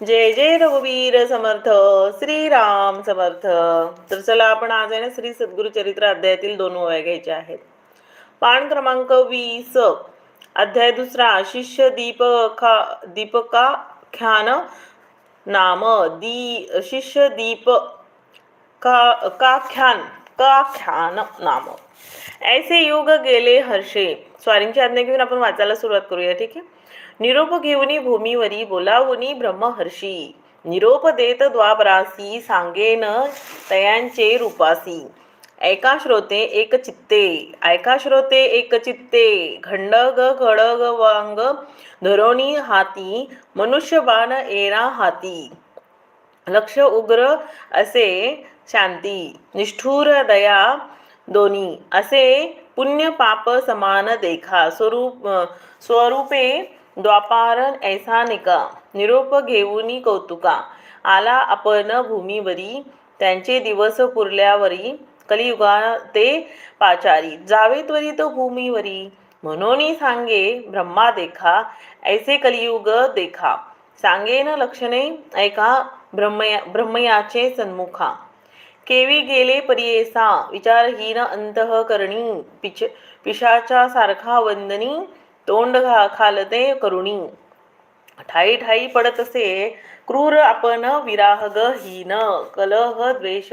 जय जय रघुवीर समर्थ श्रीराम समर्थ. तर चला आपण आज आहे ना श्री सद्गुरु चरित्र अध्यायातील दोन ओव्या घ्यायच्या आहेत. पान क्रमांक वीस अध्याय दुसरा शिष्य दीपका ख्यान नाम दी शिष्य दीप का ख्यान का ख्यान नाम. ऐसे युग गेले हर्षे. स्वारींची आज्ञा घेऊन आपण वाचायला सुरुवात करूया ठीक आहे? निरोप घेऊनी भूमीवरी बोलावुनी ब्रह्महर्षी. निरोप देत द्वापरासी सांगेन तयांचे रूपासी. ऐका श्रोते एक चित्ते. ऐका श्रोते एक चित्ते. खंडग खडग वांग धरोणी हाती. मनुष्य बाण एरा हाती. लक्ष उग्र असे शांती. निष्ठुर दया दोन्ही असे पुण्य पाप समान देखा. स्वरूप स्वरूपे द्वापार ऐसा निका निरोप घेऊनी कौतुका. आला आपण भूमीवरी त्यांचे दिवस पुरल्यावरी कलियुगा ते पाचारी. जावे त्वरित भूमीवरी. म्हणून सांगे ब्रह्मा देखा ऐसे कलियुग देखा. सांगेन लक्षणे ऐका ब्रह्मया ब्रह्मयाचे सन्मुखा. केवी गेले परियेसा विचारहीन अंतःकरणी पिच पिशाच्या सारखा वंदनी तोंड घा खालते करुणी. ठाई ठाई पडत असे क्रूर आपण विराहग हीन कलह द्वेष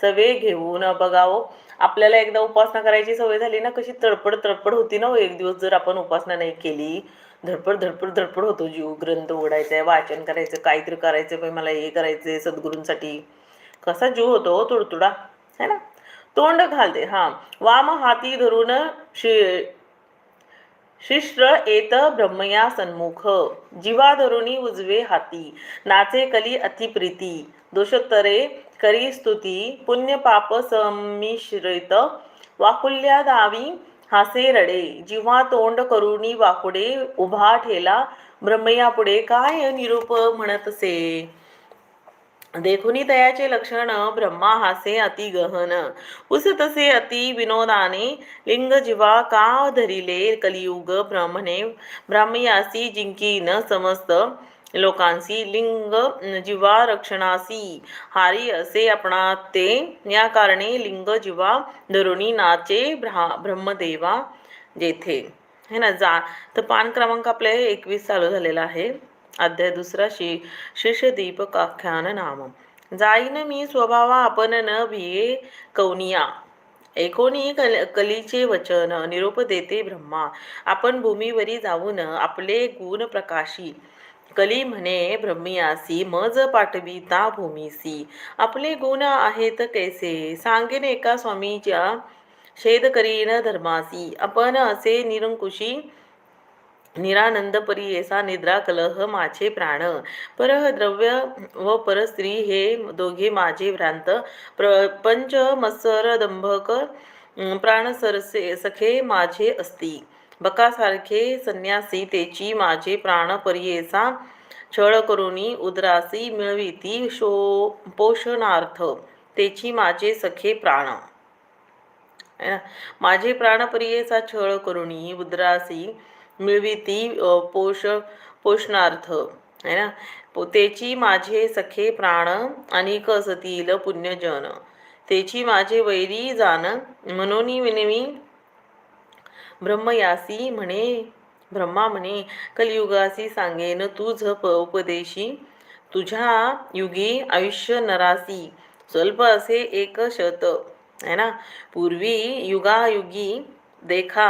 सवे घेऊन बघावं. आपल्याला एकदा उपासना करायची सवय झाली ना कशी तडपड तडपड होती ना हो एक दिवस जर आपण उपासना नाही केली धडपड धडपड धडपड होतो जीव ग्रंथ उघडायचा आहे वाचन करायचं काहीतरी करायचं बाई मला हे करायचंय सद्गुरूंसाठी. कसा जीव होतो हो, तुडतुडा है ना? तोंड घालते हा. वाम हाती धरून शे शिश्र एत ब्रह्मया सन्मुख जीवा धरुणी उजवे हाती नाचे कली अतिप्रीती दोषोत्तरे करी स्तुती पुण्य पाप वाकुल्या दावी हासे रडे जिव्हा तोंड करुणी वाकुडे उभा ठेला ब्रह्मया पुढे काय निरूप म्हणत असे देखुनी तयाचे लक्षण ब्रह्मा हासे अति गहन उस तसे अति विनोदाने लिंग जीवा का धरिले कलियुग ब्रह्मणे ब्राह्मयासी जिंकीन समस्त लोकांसी लिंग जीवा रक्षणासी. हारी असे आपणा ते या कारणे लिंग जीवा धरुणी नाचे ब्रा ब्रह्मदेवा जेथे. है ना जा तर पान क्रमांक आपले एकवीस चालू झालेला आहे. अध्याय दुसरा शि शिष्यदीप आख्यान नाम. जाईन मी स्वभावा आपण न भिये कौनिया. एकोणी कल कलीचे वचन निरोप देते ब्रह्मा. आपण भूमीवरी जाऊन आपले गुण प्रकाशी. कली म्हणे ब्रह्मियासी मज पाठविता भूमीसी. आपले गुण आहेत कैसे? सांगेन एका स्वामीच्या शेद करीन धर्मासी. आपण असे निरंकुशी निरानंद परियेसा निद्रा कलह माझे प्राण. परह द्रव्य व परस्त्री हे दोघे माझे भ्रांत. प्र पंच प्राणसरसे दंभक प्राण सरसे सखे माझे असती. बकासारखे संन्यासी तेची माझे प्राण परियेसा छळ करुनी उदरासी मिळविती शो पोषणार्थ. तेची माझे सखे प्राण. माझे प्राण माझे प्राणप्रियेचा छळ करुणी उदरासी मिळविती पोष पोषणार्थ है ना? त्याची माझे सखे प्राण आणि कसतील पुण्यजन. त्याची माझे वैरी जाण म्हणून विनवी ब्रह्मयासी म्हणे ब्रह्मा म्हणे कलियुगासी सांगेन तुझ प उपदेशी. तुझ्या युगी आयुष्य नरासी. स्वल्प असे एक शत है ना? पूर्वी युगायुगी देखा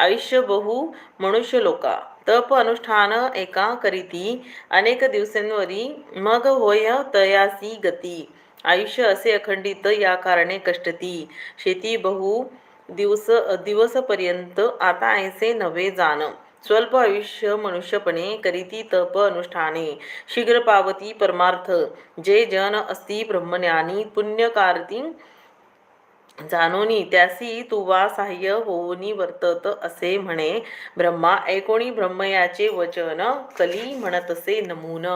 आयुष्य बहु मनुष्य लोका तप अनुष्ठान एका करीती. अनेक दिवसांवरी मग होय तयासी गती. आयुष्य असे अखंडित या कारणे कष्टती. शेती बहु दिवस दिवसपर्यंत आता ऐसे नवे जाण. स्वल्प आयुष्य मनुष्यपणे करीती तप अनुष्ठाने. शीघ्र पावती परमार्थ. जे जन असती ब्रह्मज्ञानी पुण्यकारती जाणोनी त्यासी तुवा सहाय्य होऊनी वर्तत असे म्हणे. ब्रह्मा ऐकोणी ब्रह्मयाचे वचन कली म्हणत असे नमून.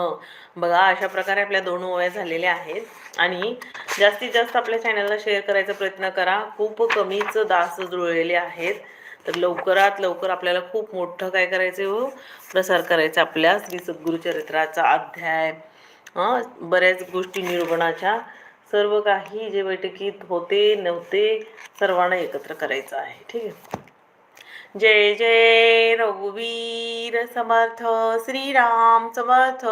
बघा अशा प्रकारे आपल्या दोन ओव्या झालेल्या आहेत. आणि जास्तीत जास्त आपल्या चॅनलला शेअर करायचा प्रयत्न करा. खूप कमीच दास जुळलेले आहेत. तर लवकरात लवकर आपल्याला खूप मोठं काय करायचं हो? प्रसार करायचा आपल्या श्री सद्गुरुचरित्राचा अध्याय. बऱ्याच गोष्टी निरूपणाच्या सर्व काही जे बैठकीत होते नव्हते सर्वांना एकत्र करायचं आहे. ठीक आहे? जय जय रघुवीर समर्थ श्रीराम समर्थ.